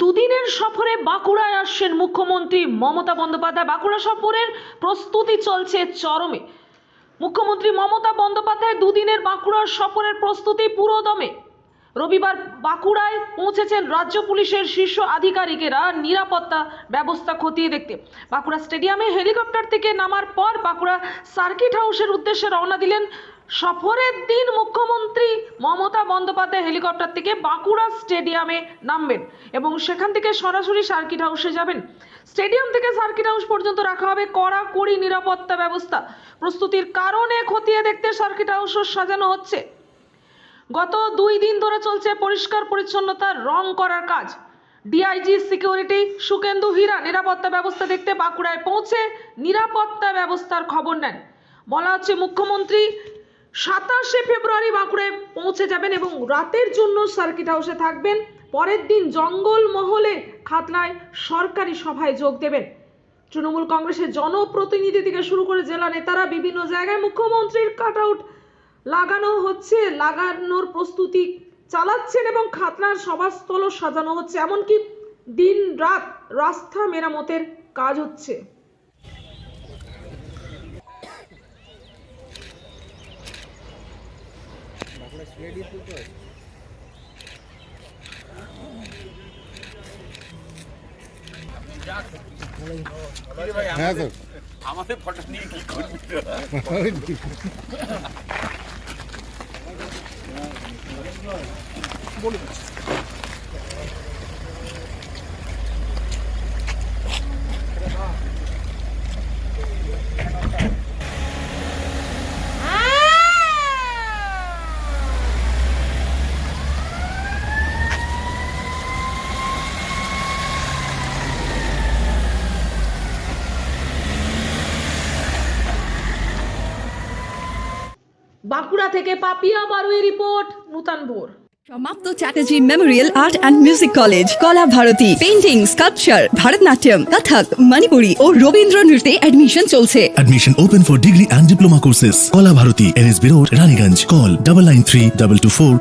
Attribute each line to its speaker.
Speaker 1: দুদিনের সফরে বাঁকুড়ায় আসছেন মুখ্যমন্ত্রী মমতা বন্দ্যোপাধ্যায়। বাঁকুড়া সফরের প্রস্তুতি চলছে চরমে। মুখ্যমন্ত্রী মমতা বন্দ্যোপাধ্যায় দুদিনের বাঁকুড়ার সফরের প্রস্তুতি পুরোদমে। রবিবার বাঁকুড়ায় পৌঁছেছেন রাজ্য পুলিশের শীর্ষ আধিকারিকেরা। নিরাপত্তা ব্যবস্থা খতিয়ে দেখতে। বাঁকুড়া স্টেডিয়ামে হেলিকপ্টার থেকে নামার পর বাঁকুড়া সার্কিট হাউসের উদ্দেশ্যে রওনা দিলেন সফরের দিন মুখ্যমন্ত্রী মমতা বন্দ্যোপাধ্যায় হেলিকপ্টার থেকে বাঁকুড়া স্টেডিয়ামে নামবেন এবং সেখান থেকে সরাসরি সার্কিট হাউসে যাবেন। স্টেডিয়াম থেকে সার্কিট হাউস পর্যন্ত রাখা হবে কড়াকড়ি নিরাপত্তা ব্যবস্থা। প্রস্তুতির কারণে খতিয়ে দেখতে সার্কিট হাউসও সাজানো হচ্ছে। গত দুই দিন ধরে চলছে পরিষ্কার পরিচ্ছন্নতার রং করার কাজ। ডিআইজি সিকিউরিটি সুকেন্দু হীরা নিরাপত্তা ব্যবস্থা দেখতে বাঁকুড়ায় পৌঁছে নিরাপত্তা ব্যবস্থার খবর নেন। বলা হচ্ছে মুখ্যমন্ত্রী সাতাশে ফেব্রুয়ারি বাঁকুড়ায় পৌঁছে যাবেন এবং রাতের জন্য সার্কিট হাউসে থাকবেন। পরের দিন জঙ্গল মহলে খাতনায় সরকারি সভায় যোগ দেবেন। তৃণমূল কংগ্রেসের জনপ্রতিনিধি থেকে শুরু করে জেলা নেতারা বিভিন্ন জায়গায় মুখ্যমন্ত্রীর কাট আউট লাগানো হচ্ছে, লাগানোর প্রস্তুতি চালাচ্ছেন এবং খাতনার সভাস্থলও সাজানো হচ্ছে। এমনকি দিন রাত রাস্তা মেরামতের কাজ হচ্ছে।
Speaker 2: হ্যাঁ স্যার
Speaker 3: আমাদের ফটো নিয়ে কি করবি?
Speaker 1: বাঁকুড়া থেকে পাপিয়া বারুই রিপোর্ট নূতন ভোর
Speaker 4: সমাপ্ত Chatterjee memorial art and music college Kala Bharati. Painting sculpture Bharatanatyam Kathak Manipuri ও রবীন্দ্র নৃত্যে অ্যাডমিশন চলছে।
Speaker 5: Admission open for degree and diploma courses Kala Bharati N S B road Raniganj call double nine three double two four